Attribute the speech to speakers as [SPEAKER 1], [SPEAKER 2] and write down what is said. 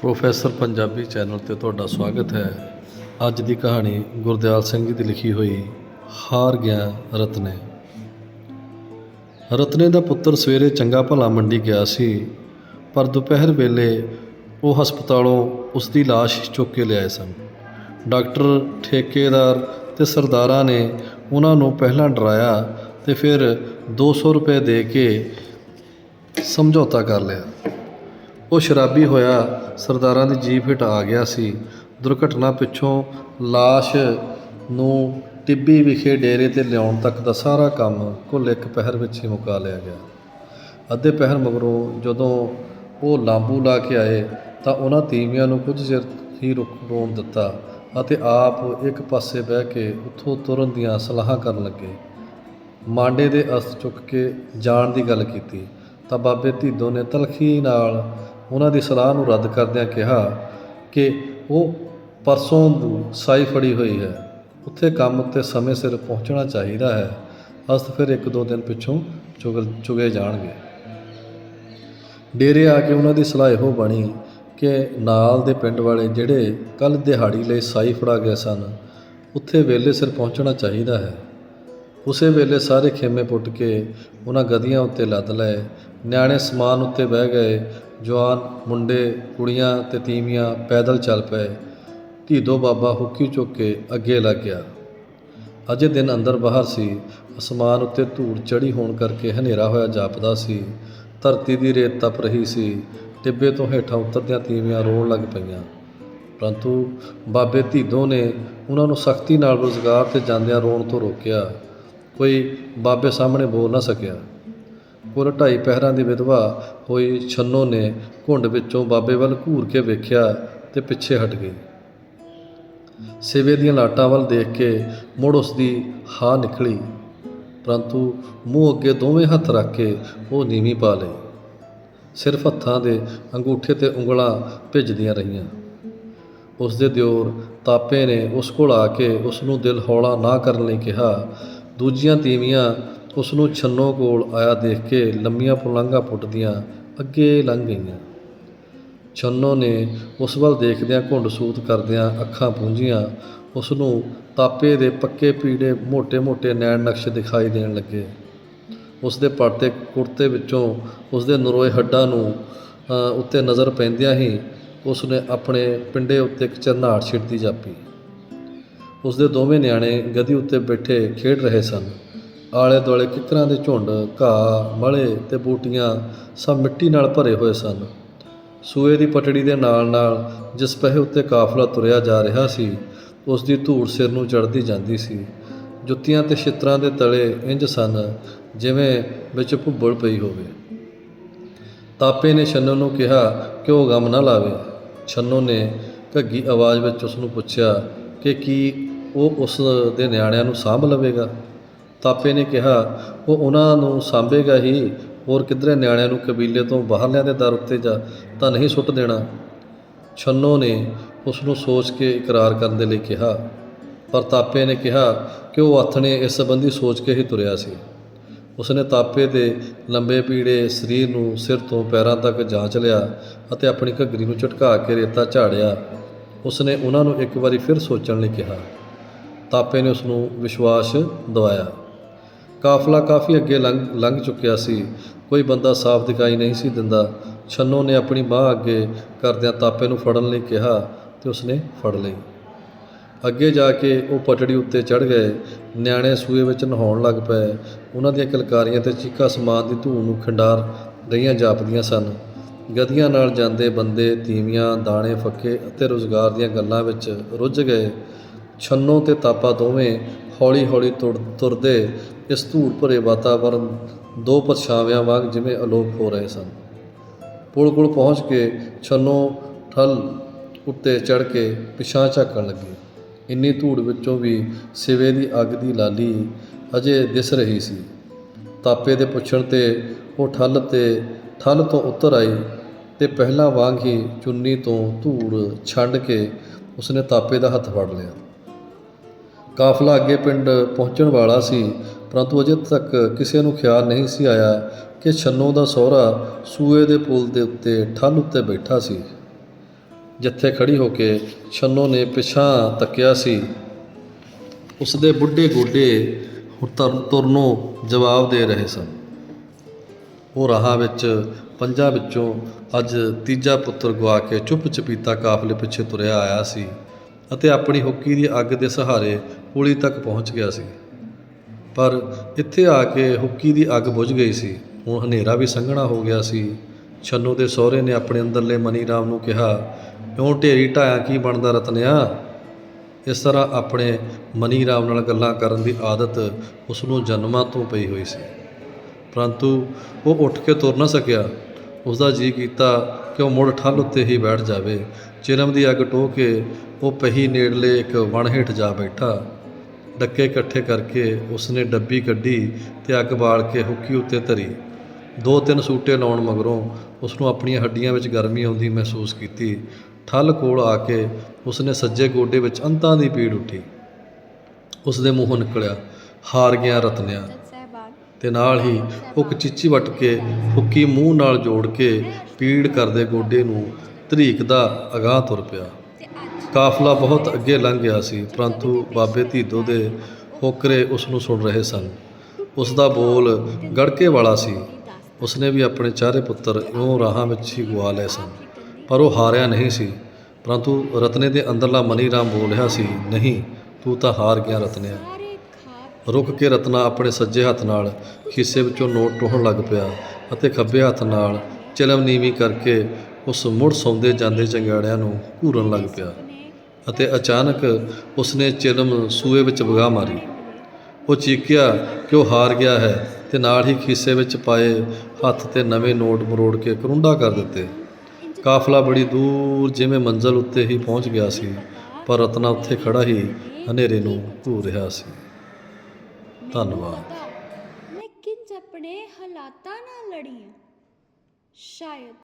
[SPEAKER 1] Professor Punjabi channel ਤੇ ਤੁਹਾਡਾ ਸਵਾਗਤ ਹੈ। ਅੱਜ ਦੀ ਕਹਾਣੀ ਗੁਰਦਿਆਲ ਸਿੰਘ ਜੀ ਦੀ ਲਿਖੀ ਹੋਈ ਹਾਰ ਗਿਆ ਰਤਨੇ। ਰਤਨੇ ਦਾ ਪੁੱਤਰ ਸਵੇਰੇ ਚੰਗਾ ਭਲਾ ਮੰਡੀ ਗਿਆ ਸੀ, ਪਰ ਦੁਪਹਿਰ ਵੇਲੇ ਉਹ ਹਸਪਤਾਲੋਂ ਉਸ ਦੀ ਲਾਸ਼ ਚੁੱਕ ਕੇ ਲਿਆਏ ਸਨ। ਡਾਕਟਰ, ਠੇਕੇਦਾਰ ਤੇ ਸਰਦਾਰਾਂ ਨੇ ਉਹਨਾਂ ਨੂੰ ਪਹਿਲਾਂ ਡਰਾਇਆ ਤੇ ਫਿਰ 200 ਰੁਪਏ ਦੇ ਕੇ ਸਮਝੌਤਾ ਕਰ ਲਿਆ। ਉਹ ਸ਼ਰਾਬੀ ਹੋਇਆ, ਸਰਦਾਰਾਂ ਦੀ ਜੀਭ ਹੇਠ ਆ ਗਿਆ ਸੀ। ਦੁਰਘਟਨਾ ਪਿੱਛੋਂ ਲਾਸ਼ ਨੂੰ ਟਿੱਬੀ ਵਿਖੇ ਡੇਰੇ ਤੇ ਲਿਆਉਣ ਤੱਕ ਦਾ ਸਾਰਾ ਕੰਮ ਕੁੱਲ ਇੱਕ ਪਹਿਰ ਵਿੱਚ ਹੀ ਮੁਕਾ ਲਿਆ ਗਿਆ। ਅੱਧੇ ਪਹਿਰ ਮਗਰੋਂ ਜਦੋਂ ਉਹ ਲਾਂਬੂ ਲਾ ਕੇ ਆਏ, ਤਾਂ ਉਹਨਾਂ ਤੀਵੀਆਂ ਨੂੰ ਕੁਝ ਚਿਰ ਹੀ ਰੁਕ ਰੋਣ ਦਿੱਤਾ ਅਤੇ ਆਪ ਇੱਕ ਪਾਸੇ ਬਹਿ ਕੇ ਉੱਥੋਂ ਤੁਰਨ ਦੀਆਂ ਸਲਾਹਾਂ ਕਰਨ ਲੱਗੇ। ਮਾਂਡੇ ਦੇ ਅਸ ਚੁੱਕ ਕੇ ਜਾਣ ਦੀ ਗੱਲ ਕੀਤੀ, ਤਾਂ ਬਾਬੇ ਧੀਦੋ ਨੇ ਤਲਖੀ ਨਾਲ ਉਹਨਾਂ ਦੀ ਸਲਾਹ ਨੂੰ ਰੱਦ ਕਰਦਿਆਂ ਕਿਹਾ ਕਿ ਉਹ ਪਰਸੋਂ ਦੀ ਸਾਈ ਫੜੀ ਹੋਈ ਹੈ। ਉੱਥੇ ਕੰਮ ਉੱਤੇ ਸਮੇਂ ਸਿਰ ਪਹੁੰਚਣਾ ਚਾਹੀਦਾ ਹੈ। ਅਸਤ ਫਿਰ ਇੱਕ ਦੋ ਦਿਨ ਪਿੱਛੋਂ ਚੁਗਲ ਚੁਗੇ ਜਾਣਗੇ। ਡੇਰੇ ਆ ਕੇ ਉਹਨਾਂ ਦੀ ਸਲਾਹ ਇਹੋ ਬਣੀ ਕਿ ਨਾਲ ਦੇ ਪਿੰਡ ਵਾਲੇ ਜਿਹੜੇ ਕੱਲ ਦਿਹਾੜੀ ਲਈ ਸਾਈ ਫੜਾ ਗਏ ਸਨ, ਉੱਥੇ ਵੇਲੇ ਸਿਰ ਪਹੁੰਚਣਾ ਚਾਹੀਦਾ ਹੈ। ਉਸੇ ਵੇਲੇ ਸਾਰੇ ਖੇਮੇ ਪੁੱਟ ਕੇ ਉਹਨਾਂ ਗਦੀਆਂ ਉੱਤੇ ਲੱਦ ਲਏ, ਨਿਆਣੇ ਸਮਾਨ ਉੱਤੇ ਬਹਿ ਗਏ ਜਵਾਨ ਮੁੰਡੇ, ਕੁੜੀਆਂ ਤੇ ਤੀਵੀਆਂ ਪੈਦਲ ਚੱਲ ਪਏ। ਧੀਦੋ ਬਾਬਾ ਹੁੱਕੀ ਚੁੱਕ ਕੇ ਅੱਗੇ ਲੱਗ ਗਿਆ। ਅਜੇ ਦਿਨ ਅੰਦਰ ਬਾਹਰ ਸੀ। ਅਸਮਾਨ ਉੱਤੇ ਧੂੜ ਚੜੀ ਹੋਣ ਕਰਕੇ ਹਨੇਰਾ ਹੋਇਆ ਜਾਪਦਾ ਸੀ। ਧਰਤੀ ਦੀ ਰੇਤ ਤਪ ਰਹੀ ਸੀ। ਟਿੱਬੇ ਤੋਂ ਹੇਠਾਂ ਉਤਰਦਿਆਂ ਤੀਵੀਆਂ ਰੋਣ ਲੱਗ ਪਈਆਂ। ਪਰੰਤੂ ਬਾਬੇ ਧੀਦੋ ਨੇ ਉਹਨਾਂ ਨੂੰ ਸਖਤੀ ਨਾਲ ਰੁਜ਼ਗਾਰ ਤੇ ਜਾਂਦਿਆਂ ਰੋਣ ਤੋਂ ਰੋਕਿਆ। ਕੋਈ ਬਾਬੇ ਸਾਹਮਣੇ ਬੋਲ ਨਾ ਸਕਿਆ। ਕੁਲ ਢਾਈ ਪਹਿਰਾਂ ਦੀ ਵਿਧਵਾ ਹੋਈ ਛੰਨੋ ਨੇ ਘੁੰਡ ਵਿੱਚੋਂ ਬਾਬੇ ਵੱਲ ਘੂਰ ਕੇ ਵੇਖਿਆ ਤੇ ਪਿੱਛੇ ਹਟ ਗਈ। ਸਿਵੇ ਦੀਆਂ ਲਾਟਾਂ ਵੱਲ ਦੇਖ ਕੇ ਮੁੜ ਉਸ ਦੀ ਹਾਂ ਨਿਕਲੀ, ਪਰੰਤੂ ਮੂੰਹ ਅੱਗੇ ਦੋਵੇਂ ਹੱਥ ਰੱਖ ਕੇ ਉਹ ਨੀਵੀਂ ਪਾ ਲਈ। ਸਿਰਫ ਹੱਥਾਂ ਦੇ ਅੰਗੂਠੇ ਤੇ ਉਂਗਲਾਂ ਭਿੱਜਦੀਆਂ ਰਹੀਆਂ। ਉਸ ਦੇ ਦਿਓਰ ਤਾਪੇ ਨੇ ਉਸ ਕੋਲ ਆ ਕੇ ਉਸ ਨੂੰ ਦਿਲ ਹੌਲਾ ਨਾ ਕਰਨ ਲਈ ਕਿਹਾ, ਦੂਜੀਆਂ ਤੀਵੀਆਂ ਉਸ ਨੂੰ ਛੰਨੋ ਕੋਲ ਆਇਆ ਦੇਖ ਕੇ ਲੰਮੀਆਂ ਪੁਲਾਂਘਾਂ ਪੁੱਟਦੀਆਂ ਅੱਗੇ ਲੰਘ ਗਈਆਂ। ਛੰਨੋ ਨੇ ਉਸ ਵੱਲ ਦੇਖਦਿਆਂ ਘੁੰਡ ਸੂਤ ਕਰਦਿਆਂ ਅੱਖਾਂ ਪੂੰਝੀਆਂ। ਉਸ ਨੂੰ ਤਾਪੇ ਦੇ ਪੱਕੇ ਪੀੜੇ ਮੋٹے-ਮੋٹے ਨੈਣ ਨਕਸ਼ੇ ਦਿਖਾਈ ਦੇਣ ਲੱਗੇ। ਉਸ ਦੇ ਪਰਤੇ ਕੁਰਤੇ ਵਿੱਚੋਂ ਉਸ ਦੇ ਨਰੋਏ ਹੱਡਾਂ ਨੂੰ ਉੱਤੇ ਨਜ਼ਰ ਪੈਂਦਿਆਂ ਹੀ ਉਸ ਨੇ ਆਪਣੇ ਪਿੰਡੇ ਉੱਤੇ ਇੱਕ ਚਰਨਾੜ ਛਿੜਦੀ ਜਾਪੀ। ਉਸ ਦੇ ਦੋਵੇਂ ਨਿਆਣੇ ਗਦੀ ਉੱਤੇ ਬੈਠੇ ਖੇਡ ਰਹੇ ਸਨ। ਆਲੇ ਦੁਆਲੇ ਕਿਕਰਾਂ ਦੇ ਝੁੰਡ, ਘਾਹ, ਮਲੇ ਤੇ ਬੂਟੀਆਂ ਸਭ ਮਿੱਟੀ ਨਾਲ ਭਰੇ ਹੋਏ ਸਨ। ਸੂਏ ਦੀ ਪਟੜੀ ਦੇ ਨਾਲ-ਨਾਲ ਜਿਸ ਪਹਿ ਉੱਤੇ ਕਾਫਲਾ ਤੁਰਿਆ ਜਾ ਰਿਹਾ ਸੀ ਉਸ ਦੀ ਧੂੜ ਸਿਰ ਨੂੰ ਚੜਦੀ ਜਾਂਦੀ ਸੀ। ਜੁੱਤੀਆਂ ਤੇ ਛਿੱਤਰਾਂ ਦੇ ਤਲੇ ਇੰਜ ਸਨ ਜਿਵੇਂ ਵਿੱਚ ਭੁੱਬੜ ਪਈ ਹੋਵੇ। ਤਾਪੇ ਨੇ ਛੰਨੋ ਨੂੰ ਕਿਹਾ ਕਿ ਉਹ ਗਮ ਨਾ ਲਾਵੇ। ਛੰਨੋ ਨੇ ਘੱਗੀ ਆਵਾਜ਼ ਵਿੱਚ ਉਸ ਨੂੰ ਪੁੱਛਿਆ ਕਿ ਕੀ ਉਹ ਉਸ ਦੇ ਨਿਆਣਿਆਂ ਨੂੰ ਸਾਂਭ ਲਵੇਗਾ? ਤਾਪੇ ਨੇ ਕਿਹਾ, ਉਹ ਉਹਨਾਂ ਨੂੰ ਸਾਂਭੇਗਾ ਹੀ। ਹੋਰ ਕਿਧਰੇ ਨਿਆਣਿਆਂ ਨੂੰ ਕਬੀਲੇ ਤੋਂ ਬਾਹਰਲਿਆਂ ਦੇ ਦਰ ਉੱਤੇ ਜਾ ਤਾਂ ਨਹੀਂ ਸੁੱਟ ਦੇਣਾ? ਛੰਨੋ ਨੇ ਉਸ ਨੂੰ ਸੋਚ ਕੇ ਇਕਰਾਰ ਕਰਨ ਦੇ ਲਈ ਕਿਹਾ। ਪਰ ਤਾਪੇ ਨੇ ਕਿਹਾ ਕਿ ਉਹ ਆਥਣੇ ਇਸ ਸੰਬੰਧੀ ਸੋਚ ਕੇ ਹੀ ਤੁਰਿਆ ਸੀ। ਉਸਨੇ ਤਾਪੇ ਦੇ ਲੰਬੇ ਪੀੜੇ ਸਰੀਰ ਨੂੰ ਸਿਰ ਤੋਂ ਪੈਰਾਂ ਤੱਕ ਜਾਂਚ ਲਿਆ ਅਤੇ ਆਪਣੀ ਘੱਗਰੀ ਨੂੰ ਝਟਕਾ ਕੇ ਰੇਤਾ ਝਾੜਿਆ। ਉਸਨੇ ਉਹਨਾਂ ਨੂੰ ਇੱਕ ਵਾਰੀ ਫਿਰ ਸੋਚਣ ਲਈ ਕਿਹਾ। ਤਾਪੇ ਨੇ ਉਸ ਨੂੰ ਵਿਸ਼ਵਾਸ ਦਿਵਾਇਆ। ਕਾਫਲਾ ਕਾਫੀ ਅੱਗੇ ਲੰਘ ਲੰਘ ਚੁੱਕਿਆ ਸੀ। ਕੋਈ ਬੰਦਾ ਸਾਫ਼ ਦਿਖਾਈ ਨਹੀਂ ਸੀ ਦਿੰਦਾ। ਛੰਨੋ ਨੇ ਆਪਣੀ ਬਾਹ ਅੱਗੇ ਕਰਦਿਆਂ ਤਾਪੇ ਨੂੰ ਫੜਨ ਲਈ ਕਿਹਾ ਤੇ ਉਸਨੇ ਫੜ ਲਈ। ਅੱਗੇ ਜਾ ਕੇ ਉਹ ਪਟੜੀ ਉੱਤੇ ਚੜ ਗਏ। ਨਿਆਣੇ ਸੂਏ ਵਿੱਚ ਨਹਾਉਣ ਲੱਗ ਪਏ। ਉਹਨਾਂ ਦੀਆਂ ਕਿਲਕਾਰੀਆਂ ਤੇ ਚੀਕਾਂ ਸਮਾਨ ਦੀ ਧੂੜ ਨੂੰ ਖਿੰਡਾਰ ਰਹੀਆਂ ਜਾਪਦੀਆਂ ਸਨ। ਗਦੀਆਂ ਨਾਲ ਜਾਂਦੇ ਬੰਦੇ ਤੀਵੀਆਂ, ਦਾਣੇ, ਫੱਕੇ ਅਤੇ ਰੋਜ਼ਗਾਰ ਦੀਆਂ ਗੱਲਾਂ ਵਿੱਚ ਰੁੱਝ ਗਏ। ਛੰਨੋ ਤੇ ਤਾਪਾ ਦੋਵੇਂ ਹੌਲੀ-ਹੌਲੀ ਤੁਰ ਤੁਰਦੇ ਇਸ ਧੂੜ ਭਰੇ ਵਾਤਾਵਰਨ ਦੋ ਪਰਛਾਵਿਆਂ ਵਾਂਗ ਜਿਵੇਂ ਅਲੋਪ ਹੋ ਰਹੇ ਸਨ। ਪੁਲ ਕੋਲ ਪਹੁੰਚ ਕੇ ਛੰਨੋ ਠੱਲ ਉੱਤੇ ਚੜ ਕੇ ਪਿਛਾਂ ਝਾਕਣ ਲੱਗੀ। ਇੰਨੀ ਧੂੜ ਵਿੱਚੋਂ ਵੀ ਸਿਵੇ ਦੀ ਅੱਗ ਦੀ ਲਾਲੀ ਅਜੇ ਦਿਸ ਰਹੀ ਸੀ। ਤਾਪੇ ਦੇ ਪੁੱਛਣ ਤੇ ਉਹ ਠੱਲ ਤੇ ਠੱਲ ਤੋਂ ਉੱਤਰ ਆਈ ਤੇ ਪਹਿਲਾਂ ਵਾਂਗ ਹੀ ਚੁੰਨੀ ਤੋਂ ਧੂੜ ਛੱਡ ਕੇ ਉਸਨੇ ਤਾਪੇ ਦਾ ਹੱਥ ਫੜ ਲਿਆ। ਕਾਫਲਾ ਅੱਗੇ ਪਿੰਡ ਪਹੁੰਚਣ ਵਾਲਾ ਸੀ, ਪਰੰਤੂ ਅਜੇ ਤੱਕ ਕਿਸੇ ਨੂੰ ਖਿਆਲ ਨਹੀਂ ਸੀ ਆਇਆ ਕਿ ਛੰਨੋ ਦਾ ਸਹੁਰਾ ਸੂਏ ਦੇ ਪੁਲ ਦੇ ਉੱਤੇ ਠੱਲ ਉੱਤੇ ਬੈਠਾ ਸੀ। ਜਿੱਥੇ ਖੜੀ ਹੋ ਕੇ ਛੰਨੋ ਨੇ ਪਿਛਾਂ ਤੱਕਿਆ ਸੀ। ਉਸਦੇ ਬੁੱਢੇ ਗੋਡੇ ਹੁਣ ਤੁਰਨੋਂ ਜਵਾਬ ਦੇ ਰਹੇ ਸਨ। ਉਹ ਰਾਹਾਂ ਵਿੱਚ, ਪੰਜਾਂ ਵਿੱਚੋਂ ਅੱਜ ਤੀਜਾ ਪੁੱਤਰ ਗਵਾ ਕੇ ਚੁੱਪ ਚਪੀਤਾ ਕਾਫਲੇ ਪਿੱਛੇ ਤੁਰਿਆ ਆਇਆ ਸੀ। ਅਤੇ ਆਪਣੀ ਹੁੱਕੀ ਦੀ ਅੱਗ ਦੇ ਸਹਾਰੇ ਪੁਲੀ ਤੱਕ ਪਹੁੰਚ ਗਿਆ ਸੀ। ਪਰ ਇੱਥੇ ਆ ਕੇ ਹੁੱਕੀ ਦੀ ਅੱਗ ਬੁਝ ਗਈ ਸੀ। ਹੁਣ ਹਨੇਰਾ ਵੀ ਸੰਘਣਾ ਹੋ ਗਿਆ ਸੀ। ਛੰਨੂ ਦੇ ਸਹੁਰੇ ਨੇ ਆਪਣੇ ਅੰਦਰਲੇ ਮਨੀ ਰਾਮ ਨੂੰ ਕਿਹਾ, ਕਿਉਂ ਢੇਰੀ ਢਾਇਆ ਕੀ ਬਣਦਾ ਰਤਨਿਆ? ਇਸ ਤਰ੍ਹਾਂ ਆਪਣੇ ਮਨੀ ਰਾਮ ਨਾਲ ਗੱਲਾਂ ਕਰਨ ਦੀ ਆਦਤ ਉਸ ਨੂੰ ਜਨਮਾਂ ਤੋਂ ਪਈ ਹੋਈ ਸੀ। ਪਰੰਤੂ ਉਹ ਉੱਠ ਕੇ ਤੁਰ ਨਾ ਸਕਿਆ। ਉਸ ਦਾ ਜੀ ਕੀਤਾ ਕਿ ਉਹ ਮੁੜ ਠੱਲ ਉੱਤੇ ਹੀ ਬੈਠ ਜਾਵੇ? ਚਿਰਮ ਦੀ ਅੱਗ ਟੋਹ ਕੇ ਉਹ ਪਹੀ ਨੇੜਲੇ ਇੱਕ ਵਣ ਹੇਠ ਜਾ ਬੈਠਾ। ਡੱਕੇ ਇਕੱਠੇ ਕਰਕੇ ਉਸਨੇ ਡੱਬੀ ਕੱਢੀ ਤੇ ਅੱਗ ਬਾਲ ਕੇ ਹੁੱਕੀ ਉੱਤੇ ਧਰੀ। ਦੋ ਤਿੰਨ ਸੂਟੇ ਲਾਉਣ ਮਗਰੋਂ ਉਸ ਨੂੰ ਆਪਣੀਆਂ ਹੱਡੀਆਂ ਵਿੱਚ ਗਰਮੀ ਆਉਂਦੀ ਮਹਿਸੂਸ ਕੀਤੀ। ਠੱਲ ਕੋਲ ਆ ਕੇ ਉਸਨੇ ਸੱਜੇ ਗੋਡੇ ਵਿੱਚ ਅੰਤਾਂ ਦੀ ਪੀੜ ਉੱਠੀ। ਉਸਦੇ ਮੂੰਹੋਂ ਨਿਕਲਿਆ ਹਾਰ ਗਿਆ ਰਤਨਿਆ ਤੇ ਨਾਲ ਹੀ ਉਹ ਕਚੀਚੀ ਵੱਟ ਕੇ ਹੁੱਕੀ ਮੂੰਹ ਨਾਲ ਜੋੜ ਕੇ ਪੀੜ ਕਰਦੇ ਗੋਡੇ ਨੂੰ ਧਰੀਕਦਾ ਅਗਾਹ ਤੁਰ ਪਿਆ। ਕਾਫਲਾ ਬਹੁਤ ਅੱਗੇ ਲੰਘ ਗਿਆ ਸੀ, ਪਰੰਤੂ ਬਾਬੇ ਧੀਦੋ ਦੇ ਹੋਕਰੇ ਉਸ ਨੂੰ ਸੁਣ ਰਹੇ ਸਨ। ਉਸ ਦਾ ਬੋਲ ਗੜਕੇ ਵਾਲਾ ਸੀ। ਉਸਨੇ ਵੀ ਆਪਣੇ ਚਾਰੇ ਪੁੱਤਰ ਇਉਂ ਰਾਹਾਂ ਵਿੱਚ ਹੀ ਗਵਾ ਲਏ ਸਨ, ਪਰ ਉਹ ਹਾਰਿਆ ਨਹੀਂ ਸੀ। ਪਰੰਤੂ ਰਤਨੇ ਦੇ ਅੰਦਰਲਾ ਮਨੀ ਰਾਮ ਬੋਲ ਰਿਹਾ ਸੀ, ਨਹੀਂ, ਤੂੰ ਤਾਂ ਹਾਰ ਗਿਆ ਰਤਨਿਆ। ਰੁਕ ਕੇ ਰਤਨਾ ਆਪਣੇ ਸੱਜੇ ਹੱਥ ਨਾਲ ਖੀਸੇ ਵਿੱਚੋਂ ਨੋਟ ਟੋਹਣ ਲੱਗ ਪਿਆ ਅਤੇ ਖੱਬੇ ਹੱਥ ਨਾਲ ਚਲਮ ਨੀਵੀਂ ਕਰਕੇ ਉਸ ਮੁੜ ਸੌਂਦੇ ਜਾਂਦੇ ਚੰਗਾੜਿਆਂ ਨੂੰ ਘੂਰਨ ਲੱਗ ਪਿਆ ਅਤੇ ਅਚਾਨਕ ਉਸਨੇ ਚਿਲਮ ਸੂਏ ਵਿੱਚ ਵਗਾ ਮਾਰੀ। ਉਹ ਚੀਕਿਆ ਕਿ ਉਹ ਹਾਰ ਗਿਆ ਹੈ? ਤੇ ਨਾਲ ਹੀ ਖੀਸੇ ਵਿੱਚ ਪਾਏ ਹੱਥ ਤੇ ਨਵੇਂ ਨੋਟ ਮਰੋੜ ਕੇ ਕਰੁੰਡਾ ਕਰ ਦਿੱਤੇ। ਕਾਫਲਾ ਬੜੀ ਦੂਰ ਜਿਵੇਂ ਮੰਜ਼ਲ ਉੱਤੇ ਹੀ ਪਹੁੰਚ ਗਿਆ ਸੀ, ਪਰ ਰਤਨਾ ਉੱਥੇ ਖੜਾ ਹੀ ਹਨੇਰੇ ਨੂੰ ਘੂਰ ਰਿਹਾ ਸੀ। ਧੰਨਵਾਦ।
[SPEAKER 2] ਮੈਂ ਕਿੰਜ ਆਪਣੇ ਹਾਲਾਤਾਂ ਨਾਲ ਲੜੀ ਹਾਂ ਸ਼ਾਇਦ